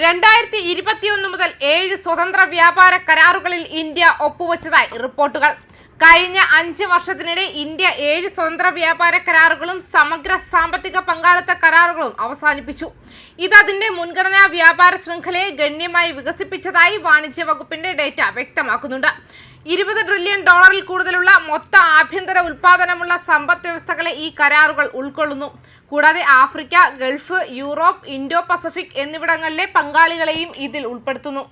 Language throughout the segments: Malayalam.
രണ്ടായിരത്തി ഇരുപത്തിയൊന്ന് മുതൽ ഏഴ് സ്വതന്ത്ര വ്യാപാര കരാറുകളിൽ ഇന്ത്യ ഒപ്പുവച്ചതായി റിപ്പോർട്ടുകൾ. കഴിഞ്ഞ അഞ്ച് വർഷത്തിനിടെ ഇന്ത്യ ഏഴ് സ്വതന്ത്ര വ്യാപാര കരാറുകളും സമഗ്ര സാമ്പത്തിക പങ്കാളിത്ത കരാറുകളും അവസാനിപ്പിച്ചു. ഇത് അതിന്റെ മുൻഗണനാ വ്യാപാര ശൃംഖലയെ ഗണ്യമായി വികസിപ്പിച്ചതായി വാണിജ്യ വകുപ്പിന്റെ ഡേറ്റ വ്യക്തമാക്കുന്നുണ്ട്. ഇരുപത് ട്രില്യൺ ഡോളറിൽ കൂടുതലുള്ള മൊത്ത ആഭ്യന്തര ഉൽപാദനമുള്ള സമ്പദ് വ്യവസ്ഥകളെ ഈ കരാറുകൾ ഉൾക്കൊള്ളുന്നു. കൂടാതെ Africa Gulf Europe Indo Pacific എന്നിവിടങ്ങളിലെ പങ്കാളികളെയും ഇതിൽ ഉൾപ്പെടുത്തുന്നു.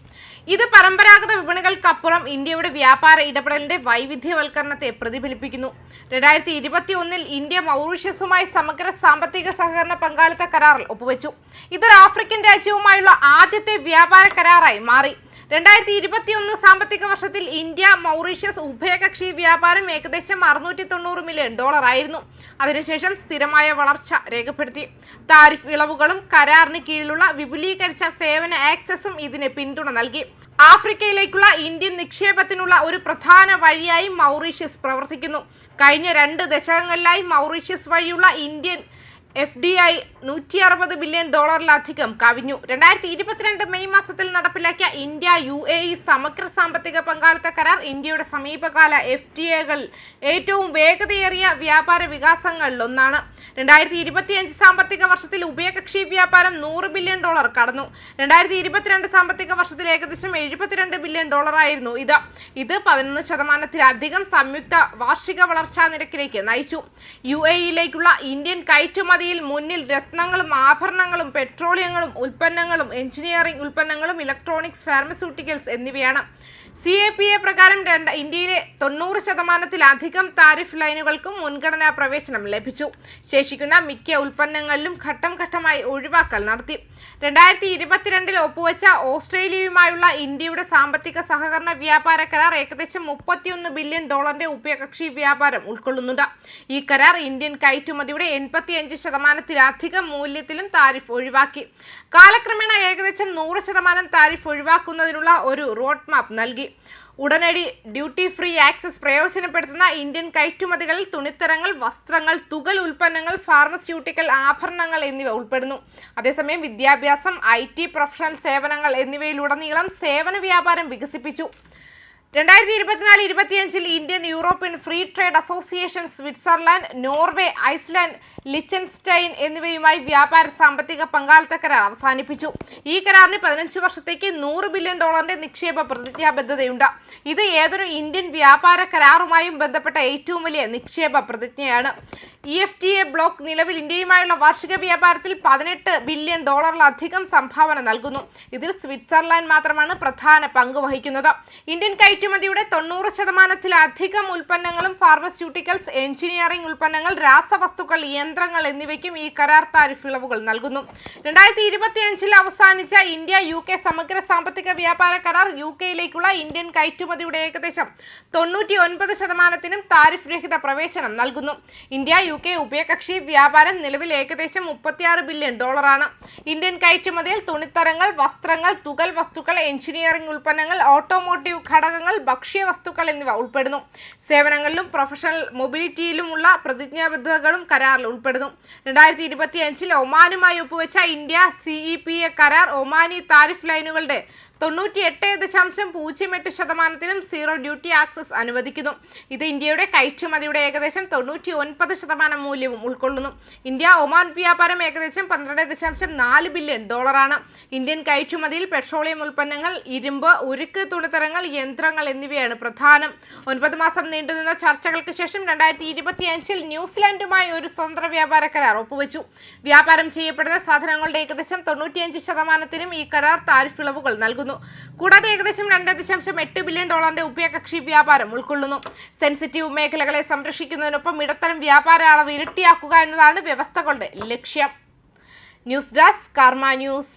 ഇത് പരമ്പരാഗത വിപണികൾക്കപ്പുറം ഇന്ത്യയുടെ വ്യാപാര ഇടപെടലിന്റെ വൈവിധ്യവൽക്കരണത്തെ പ്രതിഫലിപ്പിക്കുന്നു. രണ്ടായിരത്തി ഇരുപത്തി ഒന്നിൽ ഇന്ത്യ മൗറീഷ്യസുമായി സമഗ്ര സാമ്പത്തിക സഹകരണ പങ്കാളിത്ത കരാറിൽ ഒപ്പുവെച്ചു. ഇതൊരു ആഫ്രിക്കൻ രാജ്യവുമായുള്ള ആദ്യത്തെ വ്യാപാര കരാറായി മാറി. രണ്ടായിരത്തി ഇരുപത്തിയൊന്ന് സാമ്പത്തിക വർഷത്തിൽ ഇന്ത്യ മൗറീഷ്യസ് ഉഭയകക്ഷി വ്യാപാരം ഏകദേശം അറുന്നൂറ്റി തൊണ്ണൂറ് മില്യൺ ഡോളർ ആയിരുന്നു. അതിനുശേഷം സ്ഥിരമായ വളർച്ച രേഖപ്പെടുത്തി. താരിഫ് ഇളവുകളും കരാറിന് കീഴിലുള്ള വിപുലീകരിച്ച സേവന ആക്സസും ഇതിന് പിന്തുണ നൽകി. ആഫ്രിക്കയിലേക്കുള്ള ഇന്ത്യൻ നിക്ഷേപത്തിനുള്ള ഒരു പ്രധാന വഴിയായി മൗറീഷ്യസ് പ്രവർത്തിക്കുന്നു. കഴിഞ്ഞ രണ്ട് ദശകങ്ങളിലായി മൗറീഷ്യസ് വഴിയുള്ള ഇന്ത്യൻ എഫ് ഡി ഐ നൂറ്റി അറുപത് ബില്യൺ ഡോളറിലധികം കവിഞ്ഞു. രണ്ടായിരത്തി ഇരുപത്തിരണ്ട് മെയ് മാസത്തിൽ നടപ്പിലാക്കിയ ഇന്ത്യ യു എ ഇ സമഗ്ര സാമ്പത്തിക പങ്കാളിത്ത കരാർ ഇന്ത്യയുടെ സമീപകാല എഫ് ഡി എകൾ ഏറ്റവും വേഗതയേറിയ വ്യാപാര വികാസങ്ങളിലൊന്നാണ്. രണ്ടായിരത്തി ഇരുപത്തിയഞ്ച് സാമ്പത്തിക വർഷത്തിൽ ഉഭയകക്ഷി വ്യാപാരം നൂറ് ബില്യൺ ഡോളർ കടന്നു. രണ്ടായിരത്തി ഇരുപത്തിരണ്ട് സാമ്പത്തിക വർഷത്തിൽ ഏകദേശം എഴുപത്തിരണ്ട് ബില്യൺ ഡോളറായിരുന്നു ഇത്. ഇത് പതിനൊന്ന് ശതമാനത്തിലധികം സംയുക്ത വാർഷിക വളർച്ചാ നിരക്കിലേക്ക് നയിച്ചു. യു എ ഇയിലേക്കുള്ള ഇന്ത്യൻ കയറ്റുമതിയിൽ മുന്നിൽ രത്നങ്ങളും ആഭരണങ്ങളും പെട്രോളിയങ്ങളും ഉൽപ്പന്നങ്ങളും എഞ്ചിനീയറിംഗ് ഉൽപ്പന്നങ്ങളും ഇലക്ട്രോണിക്സ് ഫാർമസ്യൂട്ടിക്കൽസ് എന്നിവയാണ്. സി എ പി എ പ്രകാരം രണ്ട് ഇന്ത്യയിലെ തൊണ്ണൂറ് ശതമാനത്തിലധികം താരിഫ് ലൈനുകൾക്കും മുൻഗണനാ പ്രവേശനം ലഭിച്ചു. ശേഷിക്കുന്ന മിക്ക ഉൽപ്പന്നങ്ങളിലും ഘട്ടം ഘട്ടമായി ഒഴിവാക്കൽ നടത്തി. രണ്ടായിരത്തി ഇരുപത്തിരണ്ടിൽ ഒപ്പുവെച്ച ഓസ്ട്രേലിയയുമായുള്ള ഇന്ത്യയുടെ സാമ്പത്തിക സഹകരണ വ്യാപാര കരാർ ഏകദേശം മുപ്പത്തിയൊന്ന് ബില്യൺ ഡോളറിന്റെ ഉഭയകക്ഷി വ്യാപാരം ഉൾക്കൊള്ളുന്നുണ്ട്. ഈ കരാർ ഇന്ത്യൻ കയറ്റുമതിയുടെ എൺപത്തിയഞ്ച് ശതമാനത്തിലധികം മൂല്യത്തിലും താരിഫ് ഒഴിവാക്കി. കാലക്രമേണ ഏകദേശം നൂറ് ശതമാനം താരിഫ് ഒഴിവാക്കുന്നതിനുള്ള ഒരു റോഡ് മാപ്പ് നൽകി. ഉടനടി ഡ്യൂട്ടി ഫ്രീ ആക്സസ് പ്രയോജനപ്പെടുത്തുന്ന ഇന്ത്യൻ കയറ്റുമതികളിൽ തുണിത്തരങ്ങൾ വസ്ത്രങ്ങൾ തുകൽ ഉൽപ്പന്നങ്ങൾ ഫാർമസ്യൂട്ടിക്കൽ ആഭരണങ്ങൾ എന്നിവ ഉൾപ്പെടുന്നു. അതേസമയം വിദ്യാഭ്യാസം ഐ ടി പ്രൊഫഷണൽ സേവനങ്ങൾ എന്നിവയിലുടനീളം സേവന വ്യാപാരം വികസിപ്പിച്ചു. രണ്ടായിരത്തി ഇരുപത്തിനാല് ഇരുപത്തിയഞ്ചിൽ Indian European free trade association Switzerland Norway Iceland Liechtenstein എന്നിവയുമായി വ്യാപാര സാമ്പത്തിക പങ്കാളിത്ത കരാർ അവസാനിപ്പിച്ചു. ഈ കരാറിന് പതിനഞ്ച് വർഷത്തേക്ക് നൂറ് ബില്യൺ ഡോളറിന്റെ നിക്ഷേപ പ്രതിജ്ഞാബദ്ധതയുണ്ട്. ഇത് ഏതൊരു ഇന്ത്യൻ വ്യാപാര കരാറുമായും ബന്ധപ്പെട്ട ഏറ്റവും വലിയ നിക്ഷേപ പ്രതിജ്ഞയാണ്. E F T A bloc നിലവിൽ ഇന്ത്യയുമായുള്ള വാർഷിക വ്യാപാരത്തിൽ പതിനെട്ട് ബില്യൺ ഡോളറിലധികം സംഭാവന നൽകുന്നു. ഇതിൽ സ്വിറ്റ്സർലാൻഡ് മാത്രമാണ് പ്രധാന പങ്ക് വഹിക്കുന്നത്. ഇന്ത്യൻ കയറ്റുമതിയുടെ തൊണ്ണൂറ് ശതമാനത്തിലധികം ഉൽപ്പന്നങ്ങളും ഫാർമസ്യൂട്ടിക്കൽസ് എഞ്ചിനീയറിംഗ് ഉൽപ്പന്നങ്ങൾ രാസവസ്തുക്കൾ യന്ത്രങ്ങൾ എന്നിവയ്ക്കും ഈ കരാർ താരിഫ് ഇളവുകൾ നൽകുന്നു. രണ്ടായിരത്തി ഇരുപത്തിയഞ്ചിൽ അവസാനിച്ച ഇന്ത്യ യു കെ സമഗ്ര സാമ്പത്തിക വ്യാപാര കരാർ യു കെയിലേക്കുള്ള ഇന്ത്യൻ കയറ്റുമതിയുടെ ഏകദേശം തൊണ്ണൂറ്റി ഒൻപത് ശതമാനത്തിനും താരിഫ് രഹിത പ്രവേശനം നൽകുന്നു. ഇന്ത്യ യു കെ ഉഭയകക്ഷി വ്യാപാരം നിലവിൽ ഏകദേശം മുപ്പത്തിയാറ് ബില്യൺ ഡോളറാണ്. ഇന്ത്യൻ കയറ്റുമതിയിൽ തുണിത്തരങ്ങൾ വസ്ത്രങ്ങൾ തുകൽ വസ്തുക്കൾ എഞ്ചിനീയറിംഗ് ഉൽപ്പന്നങ്ങൾ ഓട്ടോമോട്ടീവ് ഘടകങ്ങൾ ഭക്ഷ്യ വസ്തുക്കൾ എന്നിവ ഉൾപ്പെടുന്നു. സേവനങ്ങളിലും പ്രൊഫഷണൽ മൊബിലിറ്റിയിലുമുള്ള പ്രതിജ്ഞാബദ്ധതകളും കരാറിൽ ഉൾപ്പെടുന്നു. രണ്ടായിരത്തി ഇരുപത്തി അഞ്ചിൽ ഒമാനുമായി ഒപ്പുവെച്ച India C E P A കരാർ ഒമാനി താരിഫ് ലൈനുകളുടെ തൊണ്ണൂറ്റി എട്ട് ദശാംശം പൂജ്യം എട്ട് ശതമാനത്തിനും സീറോ ഡ്യൂട്ടി ആക്സസ് അനുവദിക്കുന്നു. ഇത് ഇന്ത്യയുടെ കയറ്റുമതിയുടെ ഏകദേശം തൊണ്ണൂറ്റി ഒൻപത് ശതമാനം മൂല്യവും ഉൾക്കൊള്ളുന്നു. ഇന്ത്യ ഒമാൻ വ്യാപാരം ഏകദേശം പന്ത്രണ്ട് ദശാംശം നാല് ബില്യൺ ഡോളറാണ്. ഇന്ത്യൻ കയറ്റുമതിയിൽ പെട്രോളിയം ഉൽപ്പന്നങ്ങൾ ഇരുമ്പ് ഉരുക്ക് തുണിത്തരങ്ങൾ യന്ത്രങ്ങൾ എന്നിവയാണ് പ്രധാനം. ഒൻപത് മാസം നീണ്ടുനിന്ന ചർച്ചകൾക്ക് ശേഷം രണ്ടായിരത്തി ഇരുപത്തി അഞ്ചിൽ ന്യൂസിലാൻഡുമായി ഒരു സ്വതന്ത്ര വ്യാപാര കരാർ ഒപ്പുവെച്ചു. വ്യാപാരം ചെയ്യപ്പെടുന്ന സാധനങ്ങളുടെ ഏകദേശം തൊണ്ണൂറ്റിയഞ്ച് ശതമാനത്തിനും ഈ കരാർ താരിഫ് ഇളവുകൾ നൽകുന്നു. കൂടാതെ ഏകദേശം രണ്ട് ദശാംശം എട്ട് ബില്യൺ ഡോളറിന്റെ ഉഭയകക്ഷി വ്യാപാരം ഉൾക്കൊള്ളുന്നു. സെൻസിറ്റീവ് മേഖലകളെ സംരക്ഷിക്കുന്നതിനൊപ്പം ഇടത്തരം വ്യാപാര അളവ് ഇരട്ടിയാക്കുക എന്നതാണ് വ്യവസ്ഥകളുടെ ലക്ഷ്യം. News desk Karma news.